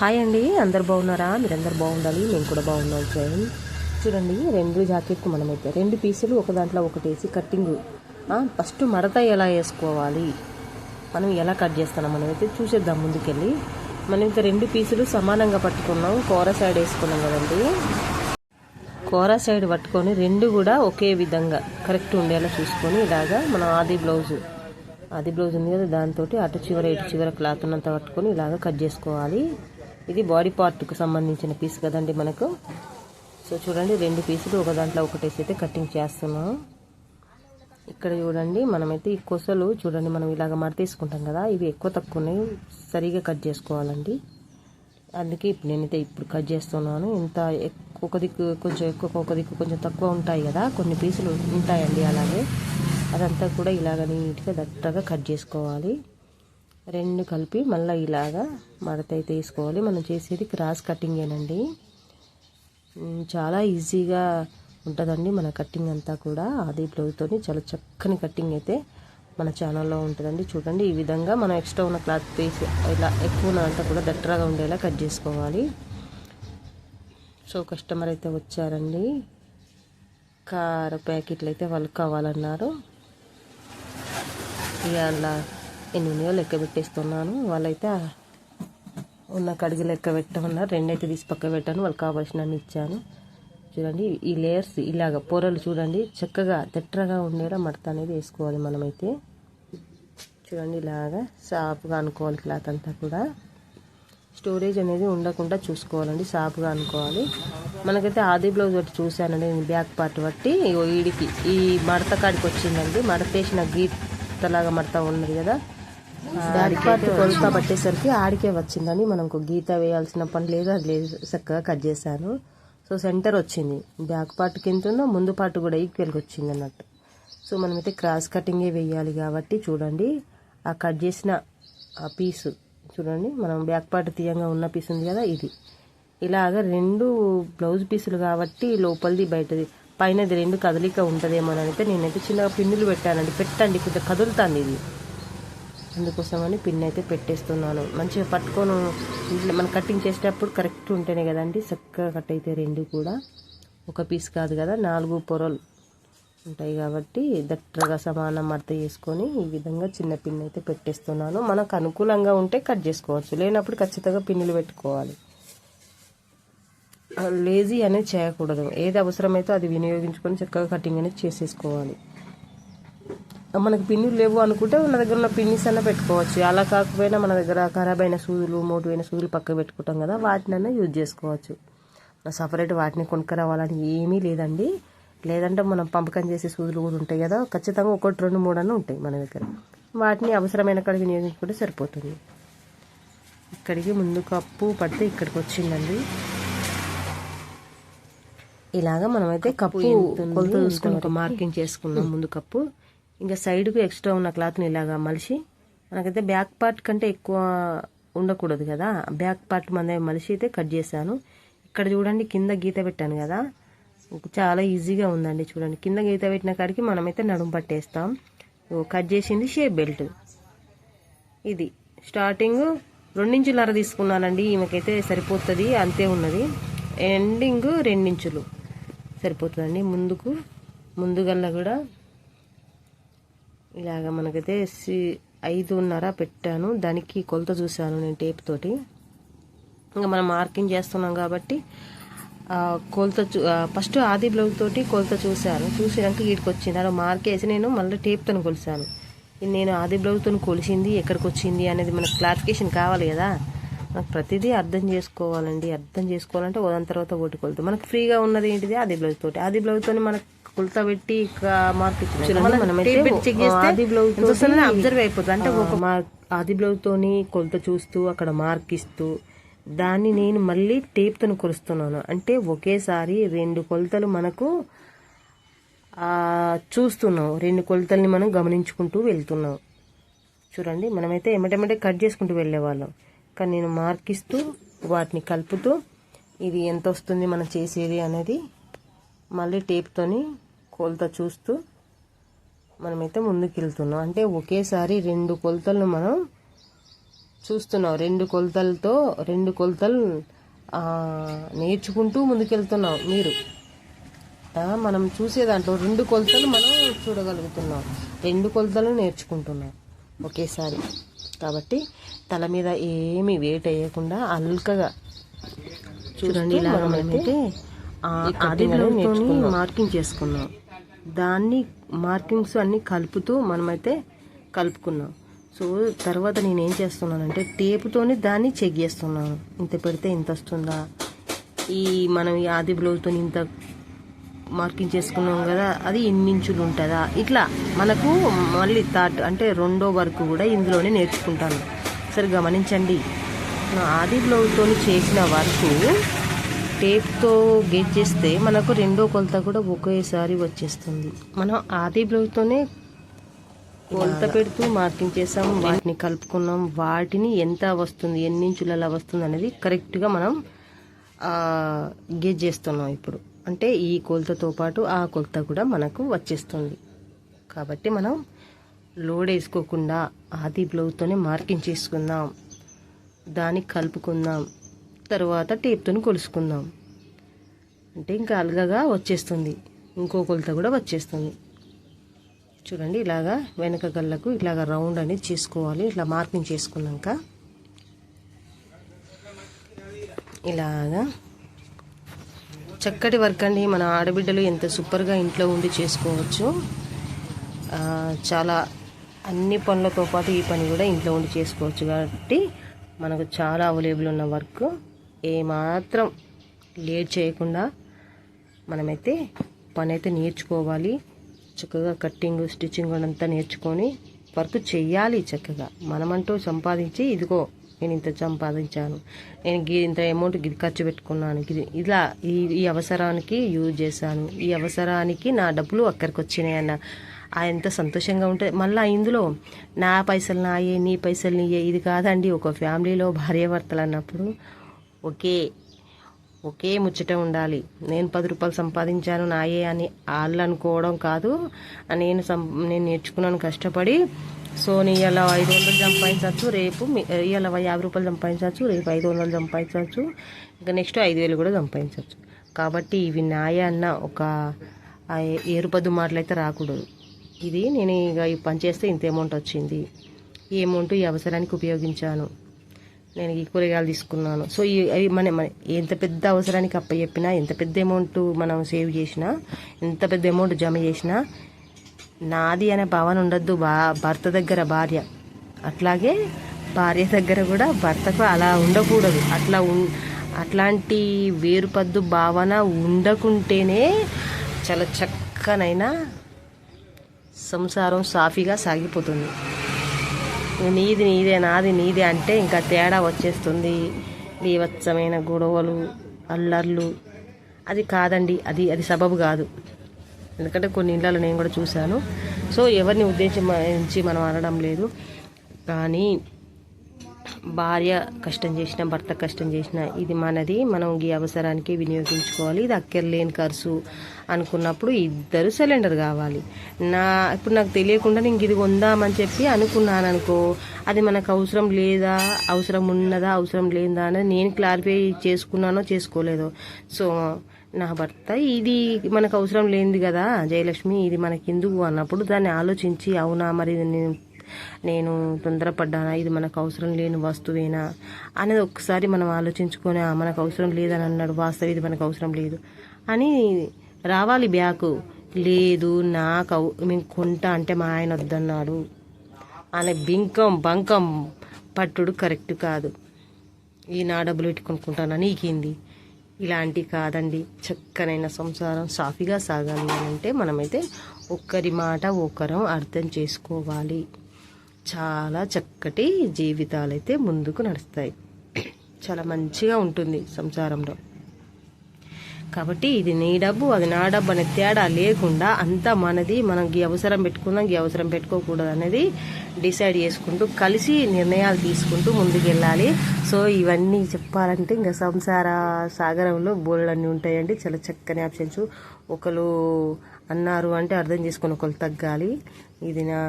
Hi అండి అందరు బాగున్నారా? మీరందరు బాగుండాలి మేము కూడా బాగున్నాం ఫ్రెండ్ చూడండి రెండు జాకెట్లు మనమైతే రెండు పీసులు ఒక దాంట్లో ఒకటి వేసి కట్టింగ్ ఫస్ట్ మడత ఎలా వేసుకోవాలి? మనం ఎలా కట్ చేస్తున్నాం మనమైతే చూసేద్దాం ముందుకెళ్ళి. మనం ఇంకా రెండు పీసులు సమానంగా పట్టుకున్నాం కూర సైడ్ వేసుకున్నాం కదండి. కూర సైడ్ పట్టుకొని రెండు కూడా ఒకే విధంగా కరెక్ట్ ఉండేలా చూసుకొని ఇలాగా మనం ఆది బ్లౌజు ఆది బ్లౌజ్ ఉంది కదా దాంతో అటు చివర ఇటు చివర క్లాత్ ఉన్నంత పట్టుకొని ఇలాగ కట్ చేసుకోవాలి. ఇది బాడీ పార్ట్కి సంబంధించిన పీస్ కదండి మనకు. సో చూడండి రెండు పీసులు ఒక దాంట్లో ఒకటేసి అయితే కటింగ్ చేస్తున్నాం. ఇక్కడ చూడండి మనమైతే ఈ కొసలు చూడండి మనం ఇలాగ మడతీసుకుంటాం కదా ఇవి ఎక్కువ తక్కువనే సరిగా కట్ చేసుకోవాలండి. అందుకే ఇప్పుడు నేనైతే ఇప్పుడు కట్ చేస్తున్నాను. ఇంత ఒక దిక్కు కొంచెం ఎక్కువ ఒక దిక్కు కొంచెం తక్కువ ఉంటాయి కదా కొన్ని పీసులు ఉంటాయండి అలాగే. అదంతా కూడా ఇలాగ నీట్గా దట్టగా కట్ చేసుకోవాలి. రెండు కలిపి మళ్ళీ ఇలాగా మడత అయితే వేసుకోవాలి మనం చేసేది క్రాస్ కటింగేనండి చాలా ఈజీగా ఉంటుందండి మన కటింగ్ అంతా కూడా. ఆది బ్లౌజ్తో చాలా చక్కని కటింగ్ అయితే మన ఛానల్లో ఉంటుందండి. చూడండి ఈ విధంగా మనం ఎక్స్ట్రా ఉన్న క్లాత్ పీస్ ఇలా ఎక్కువ ఉన్నదంతా కూడా దట్టరాగా ఉండేలా కట్ చేసుకోవాలి. సో కస్టమర్ అయితే వచ్చారండి. కార ప్యాకెట్లు అయితే వాళ్ళు కావాలన్నారు. ఇక అలా ఎన్ని ఉన్నాయో లెక్క పెట్టేస్తున్నాను. వాళ్ళైతే ఉన్న కడిగి లెక్క పెట్టమన్నారు. రెండైతే తీసి పక్క పెట్టాను. వాళ్ళకి కావాల్సిన ఇచ్చాను. చూడండి ఈ లేయర్స్ ఇలాగ పొరలు చూడండి చక్కగా తెట్రగా ఉండేలా మడత అనేది వేసుకోవాలి మనమైతే. చూడండి ఇలాగా సాఫ్గా అనుకోవాలి క్లాత్ అంతా కూడా. స్టోరేజ్ అనేది ఉండకుండా చూసుకోవాలండి సాఫ్గా అనుకోవాలి. మనకైతే ఆది బ్లౌజ్ ఒకటి చూశానండి నేను బ్యాక్ పార్ట్ బట్టి. ఇగో ఈడికి ఈ మడత కాడికి వచ్చిందండి. మడత వేసిన గీతలాగా మడత ఉన్నది కదా. దానికి కొలత పట్టేసరికి ఆడికే వచ్చిందని మనకు గీత వేయాల్సిన పని లేదు అది లేదు చక్కగా కట్ చేశాను. సో సెంటర్ వచ్చింది. బ్యాక్ పార్ట్ కింద ఉందో ముందు పార్ట్ కూడా ఈక్వల్గా వచ్చింది అన్నట్టు. సో మనమైతే క్రాస్ కటింగే వేయాలి కాబట్టి చూడండి ఆ కట్ చేసిన ఆ పీసు చూడండి మనం బ్యాక్ పార్ట్ తీయంగా ఉన్న పీస్ ఉంది కదా ఇది. ఇలాగ రెండు బ్లౌజ్ పీసులు కాబట్టి లోపలిది బయటది. పైనది రెండు కదలిక ఉంటుందేమో అని అయితే నేనైతే చిన్నగా పిన్నులు పెట్టానండి. పెట్టండి కొంచెం కదులుతాంది ఇది. అందుకోసమని పిన్ అయితే పెట్టేస్తున్నాను. మంచిగా పట్టుకొని మనం కటింగ్ చేసేటప్పుడు కరెక్ట్ ఉంటేనే కదండి చక్కగా కట్ అయితే రెండు కూడా. ఒక పీస్ కాదు కదా నాలుగు పొరలు ఉంటాయి కాబట్టి దట్టగా సమానం మడత చేసుకొని ఈ విధంగా చిన్న పిన్ అయితే పెట్టేస్తున్నాను. మనకు అనుకూలంగా ఉంటే కట్ చేసుకోవచ్చు. లేనప్పుడు ఖచ్చితంగా పిన్నులు పెట్టుకోవాలి. లేజీ అనేది చేయకూడదు. ఏది అవసరమైతే అది వినియోగించుకొని చక్కగా కటింగ్ అనేది చేసేసుకోవాలి. మనకి పిన్నులు లేవు అనుకుంటే మన దగ్గర ఉన్న పిన్నిస్ అన్న పెట్టుకోవచ్చు. అలా కాకపోయినా మన దగ్గర ఖరాబ్ అయిన సూదులు మోటువైన సూదులు పక్కకు పెట్టుకుంటాం కదా వాటినైనా యూజ్ చేసుకోవచ్చు. సపరేట్ వాటిని కొనుక్కరావాలని ఏమీ లేదండి. లేదంటే మనం పంపకం చేసే సూదులు కూడా ఉంటాయి కదా ఖచ్చితంగా ఒకటి రెండు మూడు అన్న ఉంటాయి మన దగ్గర. వాటిని అవసరమైన కాడికి వినియోగించుకుంటే సరిపోతుంది. ఇక్కడికి ముందు కప్పు పడితే ఇక్కడికి వచ్చిందండి. ఇలాగా మనమైతే కప్పు కొలత చూసుకొని ఒక మార్కింగ్ చేసుకున్నాం ముందు కప్పు. ఇంకా సైడ్కు ఎక్స్ట్రా ఉన్న క్లాత్ని ఇలాగా మలిసి మనకైతే బ్యాక్ పార్ట్ కంటే ఎక్కువ ఉండకూడదు కదా. బ్యాక్ పార్ట్ మన మలిసి అయితే కట్ చేశాను. ఇక్కడ చూడండి కింద గీత పెట్టాను కదా. చాలా ఈజీగా ఉందండి చూడండి. కింద గీత పెట్టిన కాడికి మనమైతే నడుము పట్టేస్తాం. కట్ చేసింది షేప్ బెల్ట్ ఇది. స్టార్టింగ్ రెండించులర తీసుకున్నానండి. ఈమెకైతే సరిపోతుంది అంతే ఉన్నది. ఎండింగ్ రెండించులు సరిపోతుందండి. ముందుకు ముందుగల్లా కూడా ఇలాగ మనకైతే ఐదున్నర పెట్టాను. దానికి కొలత చూశాను నేను టేప్ తోటి. ఇంకా మనం మార్కింగ్ చేస్తున్నాం కాబట్టి కొలత చూ ఫస్ట్ ఆది బ్లౌజ్ తోటి కొలత చూశాను. చూసినాక వీటికి వచ్చింది. అలా మార్కేసి నేను మళ్ళీ టేప్తో కొలిసాను నేను ఆది బ్లౌజ్తో కొలిసింది ఎక్కడికి వచ్చింది అనేది మనకు క్లారిఫికేషన్ కావాలి కదా. మనకు ప్రతిదీ అర్థం చేసుకోవాలండి. అర్థం చేసుకోవాలంటే దాని తర్వాత ఒకటి కొలుతాం మనకు ఫ్రీగా ఉన్నది ఏంటిది? ఆది బ్లౌజ్ తోటి. ఆది బ్లౌజ్తో మనకు కొలత పెట్టి మార్క్ ఆది బ్లౌజ్ అబ్జర్వ్ అయిపోతుంది. అంటే ఒక ఆది బ్లౌజ్ తోని కొలత చూస్తూ అక్కడ మార్క్ ఇస్తూ దాన్ని నేను మళ్ళీ టేప్తో కొలుస్తున్నాను. అంటే ఒకేసారి రెండు కొలతలు మనకు చూస్తున్నాం. రెండు కొలతల్ని మనం గమనించుకుంటూ వెళ్తున్నాం. చూడండి మనమైతే ఎమ్మటెమ్మటే కట్ చేసుకుంటూ వెళ్ళేవాళ్ళం. కానీ నేను మార్కిస్తూ వాటిని కలుపుతూ ఇది ఎంత వస్తుంది మనం చేసేది అనేది మళ్ళీ టేప్తోని కొలత చూస్తూ మనమైతే ముందుకు వెళ్తున్నాం అంటే ఒకేసారి రెండు కొలతలను మనం చూస్తున్నాం. రెండు కొలతలతో రెండు కొలతలు నేర్చుకుంటూ ముందుకెళ్తున్నాం మీరు. మనం చూసే దాంట్లో రెండు కొలతలు మనం చూడగలుగుతున్నాం. రెండు కొలతలు నేర్చుకుంటున్నాం ఒకేసారి. కాబట్టి తల మీద ఏమి వెయిట్ వేయకుండా అల్కగా చూడండి ఇలా మనమైతే మార్కింగ్ చేసుకున్నాం. దాన్ని మార్కింగ్స్ అన్నీ కలుపుతూ మనమైతే కలుపుకున్నాం. సో తర్వాత నేను ఏం చేస్తున్నానంటే టేపుతోని దాన్ని చెక్ చేస్తున్నాను. ఇంత పెడితే ఇంత వస్తుందా? ఈ మనం ఈ ఆది బ్లౌజ్తో ఇంత మార్కింగ్ చేసుకున్నాం కదా అది ఎన్ని ఇంచులు ఉంటుందా? ఇట్లా మనకు మళ్ళీ థర్డ్ అంటే రెండో వరకు కూడా ఇందులోనే నేర్చుకుంటాను. సరే గమనించండి. నా ఆది బ్లౌజ్తో చేసిన వర్క్ టేప్తో గేజ్ చేస్తే మనకు రెండో కొలత కూడా ఒకేసారి వచ్చేస్తుంది. మనం ఆది బ్లౌజ్తోనే కొలత పెడుతూ మార్కింగ్ చేసాం వాటిని కలుపుకున్నాం. వాటిని ఎంత వస్తుంది ఎన్ని ఇంచులలో వస్తుంది అనేది కరెక్ట్గా మనం గేజ్ చేస్తున్నాం ఇప్పుడు. అంటే ఈ కొలతతో పాటు ఆ కొలత కూడా మనకు వచ్చేస్తుంది. కాబట్టి మనం లోడ్ వేసుకోకుండా ఆది బ్లౌజ్తోనే మార్కింగ్ చేసుకుందాం. దాన్ని కలుపుకుందాం. తర్వాత టేప్తో కొలుసుకుందాం. అంటే ఇంకా అలగగా వచ్చేస్తుంది. ఇంకో కొలత కూడా వచ్చేస్తుంది. చూడండి ఇలాగా వెనక గల్లకు ఇలాగ రౌండ్ అనేది చేసుకోవాలి. ఇట్లా మార్కింగ్ చేసుకున్నాక ఇలాగా చక్కటి వర్క్ అండి. మన ఆడబిడ్డలు ఎంత సూపర్గా ఇంట్లో ఉండి చేసుకోవచ్చు. చాలా అన్ని పనులతో పాటు ఈ పని కూడా ఇంట్లో ఉండి చేసుకోవచ్చు. కాబట్టి మనకు చాలా అవైలబుల్ ఉన్న వర్క్. ఏమాత్రం లేట్ చేయకుండా మనమైతే పని అయితే నేర్చుకోవాలి. చక్కగా కట్టింగ్ స్టిచ్చింగ్ అంతా నేర్చుకొని వర్క్ చెయ్యాలి చక్కగా. మనమంటూ సంపాదించి ఇదిగో నేను ఇంత సంపాదించాను. నేను గి- ఇంత అమౌంట్ గిది ఖర్చు పెట్టుకున్నాను. గిది ఇలా ఈ ఈ అవసరానికి యూజ్ చేశాను. ఈ అవసరానికి నా డబ్బులు అక్కడికి వచ్చినాయి అన్న ఎంత సంతోషంగా ఉంటుంది మళ్ళీ ఇందులో నా పైసలు నాయే నీ పైసలు నీయే ఇది కాదండి. ఒక ఫ్యామిలీలో భార్యాభర్తలు అన్నప్పుడు ఒకే ఒకే ముచ్చట ఉండాలి. నేను పది రూపాయలు సంపాదించాను నాయే అని వాళ్ళు అనుకోవడం కాదు. నేను సం నేను నేర్చుకున్నాను కష్టపడి. సో నీ ఇలా ఐదు వందలు సంపాదించవచ్చు. రేపు ఇలా యాభై రూపాయలు సంపాదించవచ్చు. రేపు ఐదు వందలు సంపాదించవచ్చు. ఇంకా నెక్స్ట్ ఐదు వేలు కూడా సంపాదించవచ్చు. కాబట్టి ఇవి నాయ అన్న ఒక ఏరుపద్దు మాటలు అయితే రాకూడదు. ఇది నేను ఇక ఈ పని చేస్తే ఇంత అమౌంట్ వచ్చింది. ఈ అమౌంట్ ఈ అవసరానికి ఉపయోగించాను. నేను ఈ కూరగాయలు తీసుకున్నాను. సో ఈ అవి మన ఎంత పెద్ద అవసరానికి అప్ప చెప్పినా ఎంత పెద్ద అమౌంట్ మనం సేవ్ చేసినా ఎంత పెద్ద అమౌంట్ జమ చేసినా నాది అనే భావన ఉండద్దు. బా భర్త దగ్గర భార్య. అట్లాగే భార్య దగ్గర కూడా భర్తకు అలా ఉండకూడదు. అట్లా ఉన్ అట్లాంటి వేరుపద్దు భావన ఉండకుంటేనే చాలా చక్కనైనా సంసారం సాఫీగా సాగిపోతుంది. నీది నీదే నాది నీదే అంటే ఇంకా తేడా వచ్చేస్తుంది. బీభత్సమైన గొడవలు అల్లర్లు. అది కాదండి అది అది సబబు కాదు. ఎందుకంటే కొన్ని ఇళ్ళలో నేను కూడా చూశాను. సో ఎవరిని ఉద్దేశించి మనం అనడం లేదు. కానీ భార్య కష్టం చేసిన భర్త కష్టం చేసిన ఇది మనది. మనం ఈ అవసరానికి వినియోగించుకోవాలి. ఇది అక్కర్లేని ఖర్చు అనుకున్నప్పుడు ఇద్దరు సిలిండర్ కావాలి. నా ఇప్పుడు నాకు తెలియకుండా నేను ఇది కొందామని చెప్పి అనుకున్నాను అనుకో అది మనకు అవసరం లేదా అవసరం ఉన్నదా అవసరం లేదా అనేది నేను క్లారిఫై చేసుకున్నానో చేసుకోలేదో. సో నా భర్త ఇది మనకు అవసరం లేనిది కదా జయలక్ష్మి ఇది మనకి ఎందుకు అన్నప్పుడు దాన్ని ఆలోచించి అవునా మరి నేను నేను తొందరపడ్డానా? ఇది మనకు అవసరం లేని వస్తువేనా? అనేది ఒక్కసారి మనం ఆలోచించుకొని మనకు అవసరం లేదని అన్నాడు. వాస్తవం ఇది మనకు అవసరం లేదు. అని రావాలి బ్యాకు. లేదు నాకు మేము కొంటా అంటే మా ఆయన వద్దన్నాడు. అనే బింకం బంకం పట్టుడు కరెక్ట్ కాదు. ఈ నా డబ్బులు పెట్టి కొనుక్కుంటానా? నీకేంది? ఇలాంటి కాదండి. చక్కనైన సంసారం సాఫీగా సాగాలి అని అంటే మనమైతే ఒక్కరి మాట ఒకరం అర్థం చేసుకోవాలి. చాలా చక్కటి జీవితాలు అయితే ముందుకు నడుస్తాయి. చాలా మంచిగా ఉంటుంది సంసారంలో. కాబట్టి ఇది నీ డబ్బు అది నా డబ్బు అనే తేడా లేకుండా అంతా మనది మనం ఈ అవసరం పెట్టుకుందాం ఈ అవసరం పెట్టుకోకూడదు అనేది డిసైడ్ చేసుకుంటూ కలిసి నిర్ణయాలు తీసుకుంటూ ముందుకెళ్ళాలి. సో ఇవన్నీ చెప్పాలంటే ఇంకా సంసార సాగరంలో బోల్డ్ అన్నీ ఉంటాయండి. చాలా చక్కని ఆప్షన్స్. ఒకరు అన్నారు అంటే అర్థం చేసుకొని ఒకరు తగ్గాలి. ఇది నా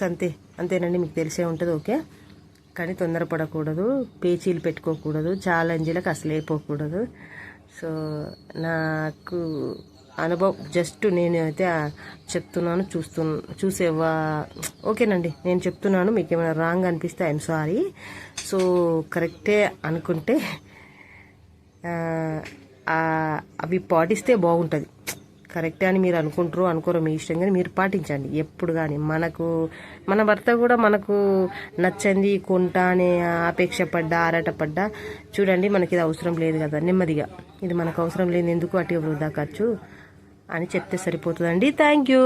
సంతే. అంతేనండి మీకు తెలిసే ఉంటుంది ఓకే? కానీ తొందరపడకూడదు పేచీలు పెట్టుకోకూడదు ఛాలెంజ్లకు అసలు అయిపోకూడదు సో నాకు అనుభవం జస్ట్ నేను అయితే చెప్తున్నాను చూస్తు చూసేవా ఓకేనండి నేను చెప్తున్నాను మీకు ఏమైనా రాంగ్ అనిపిస్తే ఐఎమ్ సారీ. సో కరెక్టే అనుకుంటే అవి పాటిస్తే బాగుంటుంది. కరెక్టే అని మీరు అనుకుంటారు అనుకోరు మీ ఇష్టం. కానీ మీరు పాటించండి. ఎప్పుడు కానీ మనకు మన భర్త కూడా మనకు నచ్చంది కొంటా అనే ఆపేక్ష పడ్డా ఆరాట పడ్డా చూడండి మనకి ఇది అవసరం లేదు కదా నెమ్మదిగా. ఇది మనకు అవసరం లేదు ఎందుకు అటు వృధా ఖర్చు అని చెప్తే సరిపోతుందండి. Thank you